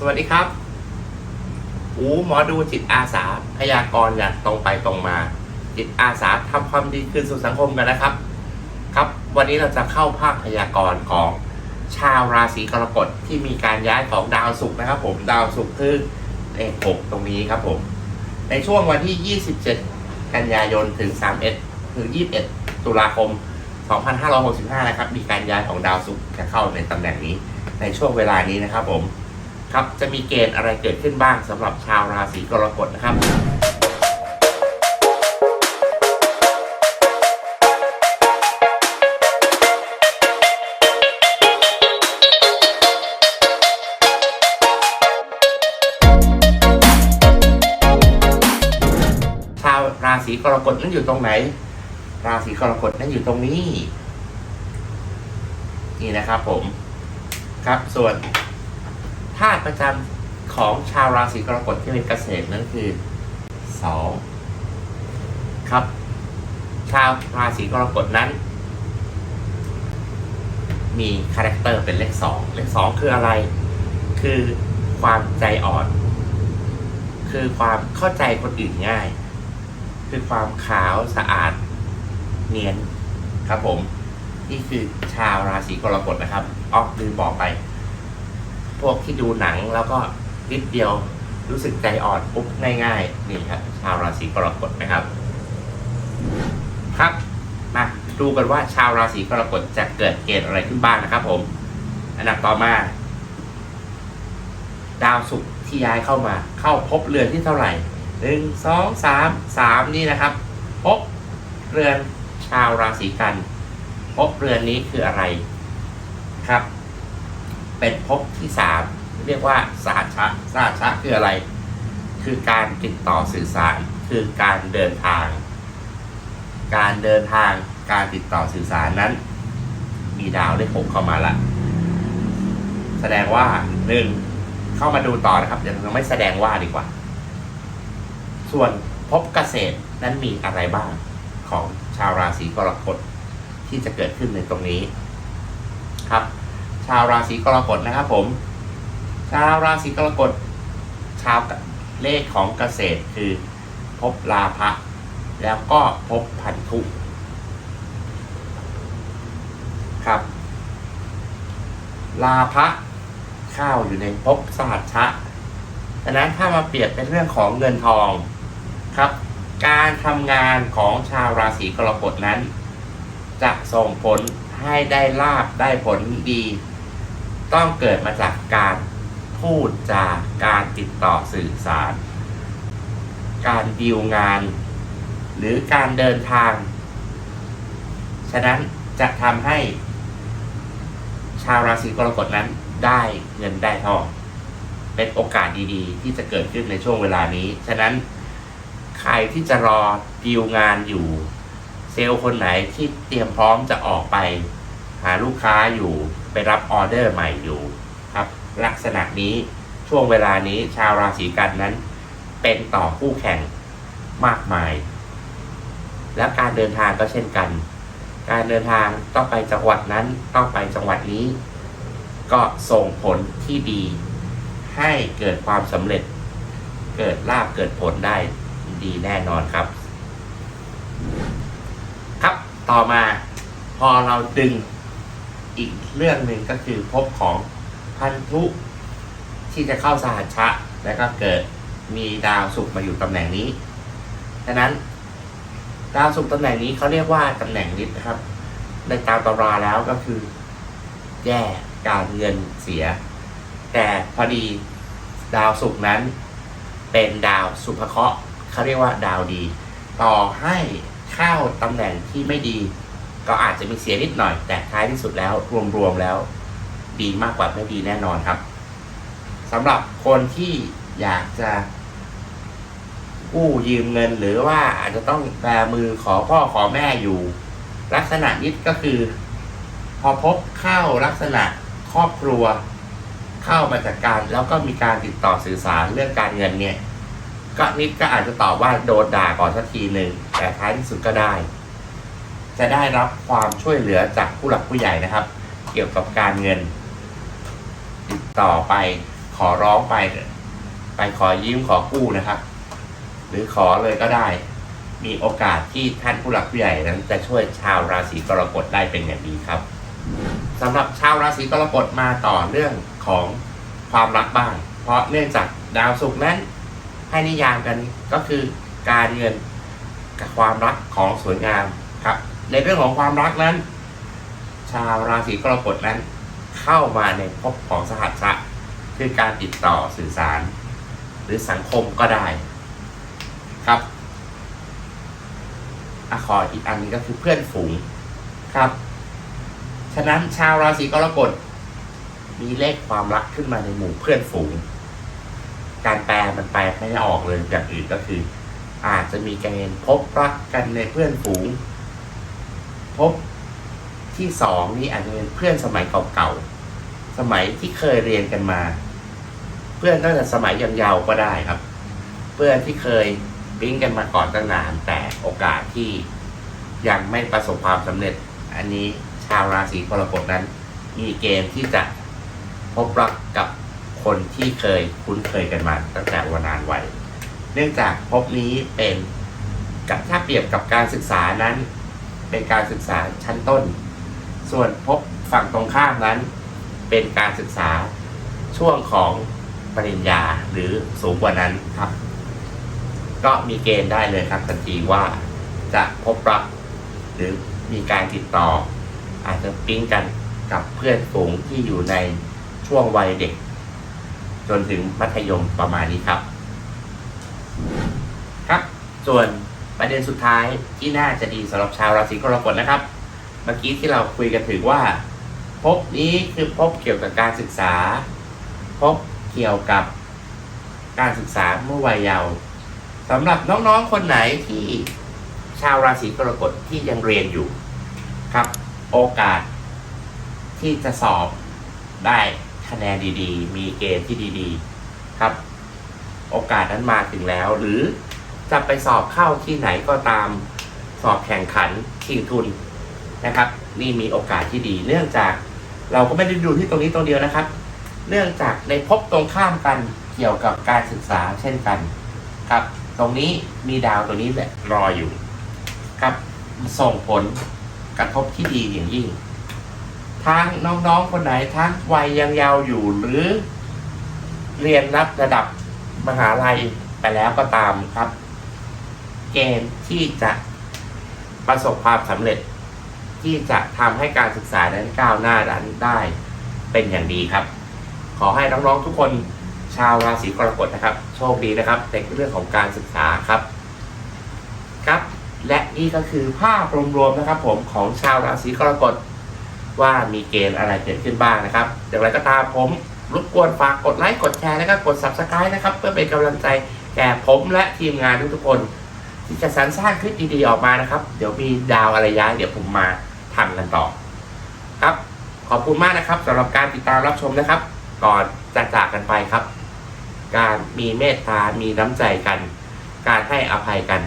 สวัสดีครับ อูหมอดูจิตอาสาพยากรณ์อย่างตรงไปตรงมา จิตอาสาทำความดีคืนสู่สังคมกันนะครับ ครับ วันนี้เราจะเข้าภาคพยากรณ์ของชาวราศีกรกฎที่มีการย้ายของดาวศุกร์นะครับ ผมดาวศุกร์คือเลขหกตรงนี้ครับผม ในช่วงวันที่ 27 กันยายนถึง 31 ถึง 21 ตุลาคม 2565 นะครับ มีการย้ายของดาวศุกร์จะเข้าในตำแหน่งนี้ ในช่วงเวลานี้นะครับผม ครับจะมีเกณฑ์อะไรเกิดขึ้นบ้างสำหรับชาวราศีกรกฎนะครับ ชาวราศีกรกฎนั้นอยู่ตรงไหน ราศีกรกฎนั้นอยู่ตรงนี้ นี่นะครับผม ครับส่วน ธาตุประจำของชาวราศีกรกฎที่เป็นเกษตรนั้นคือสองครับ ชาวราศีกรกฎนั้น มีคาแรคเตอร์เป็นเลขสองเลขสองคืออะไร คือความใจอ่อน คือความเข้าใจคนอื่นง่าย คือความขาวสะอาดเนียนครับผม นี่คือชาวราศีกรกฎนะครับอ๋อลืมบอกไป พวกที่ดูหนังแล้วก็นิดเดียวรู้สึกใจอ่อนปุ๊บง่ายๆ นี่ครับชาวราศีกรกฎนะครับ ครับมาดูกันว่าชาวราศีกรกฎจะเกิดเกณฑ์อะไรขึ้นบ้างนะครับ ผม อันดับต่อมา ดาวศุกร์ที่ย้ายเข้ามา เข้าพบเรือนที่เท่าไหร่หนึ่งสองสามสามนี่นะครับ พบเรือนชาวราศีกัน พบเรือนนี้คืออะไรครับ เป็นภพที่สามเรียกว่าสาชะสาชะคืออะไร คือการติดต่อสื่อสาร คือการเดินทาง การเดินทางการติดต่อสื่อสารนั้น มีดาวเลขหกเข้ามาละ แสดงว่าหนึ่งเข้ามาดูต่อนะครับยังไม่แสดงว่าดีกว่า ส่วนภพเกษตรนั้นมีอะไรบ้างของชาวราศีกรกฎที่จะเกิดขึ้นในตรงนี้ครับ ชาวราศีกรกฎนะครับ ผม ชาวราศีกรกฎชาวเลขของเกษตรคือพบลาภะแล้วก็พบพันธุครับ ลาภะข้าวอยู่ในภพสหัชชะดังนั้นถ้ามาเปรียบเป็นเรื่องของเงินทองครับ การทำงานของชาวราศีกรกฎนั้น จะส่งผลให้ได้ลาบได้ผลดี ต้องเกิดมาจากการพูดจากการติดต่อสื่อสาร การดีลงาน หรือการเดินทาง ฉะนั้นจะทำให้ ชาวราศีกรกฎนั้นได้เงินได้ทองเป็นโอกาสดีๆ ที่จะเกิดขึ้นในช่วงเวลานี้ ฉะนั้นใครที่จะรอดีลงานอยู่ เซลล์คนไหนที่เตรียมพร้อมจะออกไป หาลูกค้าอยู่ไปรับออเดอร์ใหม่อยู่ครับ ลักษณะนี้ช่วงเวลานี้ชาวราศีกันนั้น เป็นต่อคู่แข่งมากมาย และการเดินทางก็เช่นกัน การเดินทางต้องไปจังหวัดนั้นต้องไปจังหวัดนี้ ก็ส่งผลที่ดี ให้เกิดความสำเร็จ เกิดลาบเกิดผลได้ดีแน่นอนครับ ครับต่อมาพอเราดึง อีกเรื่องหนึ่งก็คือพบของพันธุที่จะเข้าสหัชชะ แล้วก็เกิดมีดาวศุกร์มาอยู่ตำแหน่งนี้ฉะนั้น ดาวศุกร์ตำแหน่งนี้เขาเรียกว่าตำแหน่งนิดนะครับ ในตามตำราแล้วก็คือ แย่การเงินเสีย แต่พอดีดาวศุกร์นั้น เป็นดาวสุภเคราะห์เขาเรียกว่าดาวดี ต่อให้เข้าตำแหน่งที่ไม่ดี ก็อาจจะมีเสียนิดหน่อย แต่ท้ายที่สุดแล้วรวมๆแล้ว ดีมากกว่าไม่ดีแน่นอนครับสำหรับคนที่อยากจะกู้ยืมเงินหรือว่าอาจจะต้องแบมือขอพ่อขอแม่อยู่ ลักษณะนิดก็คือ พอพบเข้าลักษณะครอบครัว เข้ามาจากการแล้วก็มีการติดต่อสื่อสารเรื่องการเงินเนี่ยก็นิดก็อาจจะตอบว่าโดนด่าก่อนสักทีหนึ่งแต่ท้ายที่สุดก็ได้ จะได้รับความช่วยเหลือจากผู้หลักผู้ใหญ่นะครับ เกี่ยวกับการเงิน ติดต่อไปขอร้องไป ไปขอยืมขอกู้นะครับ หรือขอเลยก็ได้ มีโอกาสที่ท่านผู้หลักผู้ใหญ่นั้นจะช่วยชาวราศีกรกฎได้เป็นอย่างดีครับสำหรับชาวราศีกรกฎมาต่อเรื่องของความรักบ้าง เพราะเนื่องจากดาวศุกร์นั้น ให้นิยามกันก็คือการเงินกับความรักของสวยงามครับ ในเรื่องของความรักนั้น ชาวราศีกรกฎนั้น เข้ามาในภพของสหัสสะคือการติดต่อสื่อสาร หรือสังคมก็ได้ครับอะขออีกอันนึงก็คือเพื่อนฝูงครับ ฉะนั้นชาวราศีกรกฎมีเลขความรักขึ้นมาในหมู่เพื่อนฝูง การแปลมันแปลไม่ได้ออกเลยอย่างอื่นก็คือ อาจจะมีกณฑ์พบรักกันในเพื่อนฝูง พบที่สองนี่อาจจะเป็นเพื่อนสมัยเก่าๆ สมัยที่เคยเรียนกันมา เพื่อนตั้งแต่สมัยยังเยาว์ก็ได้ครับ เพื่อนที่เคยปิ๊งกันมาก่อนตั้งนานแต่โอกาสที่ยังไม่ประสบความสำเร็จ อันนี้ชาวราศีกรกฎนั้น มีเกณฑ์ที่จะพบรักกับคนที่เคยคุ้นเคยกันมาตั้งแต่วันานวัย เนื่องจากภพนี้เป็นกับถ้าเปรียบกับการศึกษานั้น เป็นการศึกษาชั้นต้น ส่วนภพฝั่งตรงข้ามนั้น เป็นการศึกษาช่วงของปริญญาหรือสูงกว่านั้นครับ ก็มีเกณฑ์ได้เลยครับทันทีว่าจะพบรักหรือมีการติดต่อ อาจจะปิ๊งกันกับเพื่อนฝูงที่อยู่ในช่วงวัยเด็ก จนถึงมัธยมประมาณนี้ครับ ครับ ส่วน ประเด็นสุดท้ายที่น่าจะดีสำหรับชาวราศีกรกฎนะครับ เมื่อกี้ที่เราคุยกันถึงว่าภพนี้คือภพเกี่ยวกับการศึกษาภพเกี่ยวกับการศึกษาเมื่อวัยเยาว์สำหรับน้องๆคนไหนที่ชาวราศีกรกฎที่ยังเรียนอยู่ครับ โอกาสที่จะสอบได้คะแนนดีๆ มีเกณฑ์ที่ดี ๆ ครับ โอกาสนั้นมาถึงแล้วหรือ จะไปสอบเข้าที่ไหนก็ตามสอบแข่งขันชิงทุนนะครับ นี่มีโอกาสที่ดี เนื่องจากเราก็ไม่ได้ดูที่ตรงนี้ตรงเดียวนะครับ เนื่องจากในภพตรงข้ามกันเกี่ยวกับการศึกษาเช่นกันครับ ตรงนี้มีดาวตัวนี้แหละรออยู่ครับส่งผลกระทบที่ดีอย่างยิ่งทั้งน้องๆคนไหนทั้งวัยยังยาวอยู่หรือเรียนรับระดับมหาลัยไปแล้วก็ตามครับ เกณฑ์ที่จะประสบความสำเร็จ ที่จะทำให้การศึกษานั้นก้าวหน้านั้นได้เป็นอย่างดีครับ ขอให้น้องๆทุกคนชาวราศีกรกฎนะครับ โชคดีนะครับในเรื่องของการศึกษาครับครับ และนี่ก็คือภาพรวมๆนะครับ ผมของชาวราศีกรกฎว่ามีเกณฑ์อะไรเกิดขึ้นบ้างนะครับอย่างไรก็ตามผมรบกวนฝากกดไลค์กดแชร์นะครับกด subscribe นะครับ เพื่อเป็นกำลังใจแก่ผมและทีมงานทุกๆคน จะสรรสร้างคลิปดีๆออกมานะครับ เดี๋ยวมีดาวอะไรย้ายเดี๋ยวผมมาทำกันต่อ ครับ ขอบคุณมากนะครับสำหรับการติดตามรับชมนะครับ ก่อนจะจากกันไปครับ การมีเมตตา มีน้ำใจกัน การให้อภัยกัน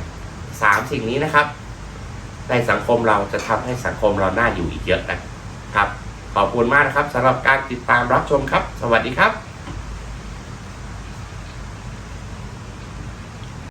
สามสิ่งนี้นะครับ ในสังคมเราจะทำให้สังคมเราน่าอยู่อีกเยอะนะครับ ขอบคุณมากนะครับสำหรับการติดตามรับชมครับ สวัสดีครับ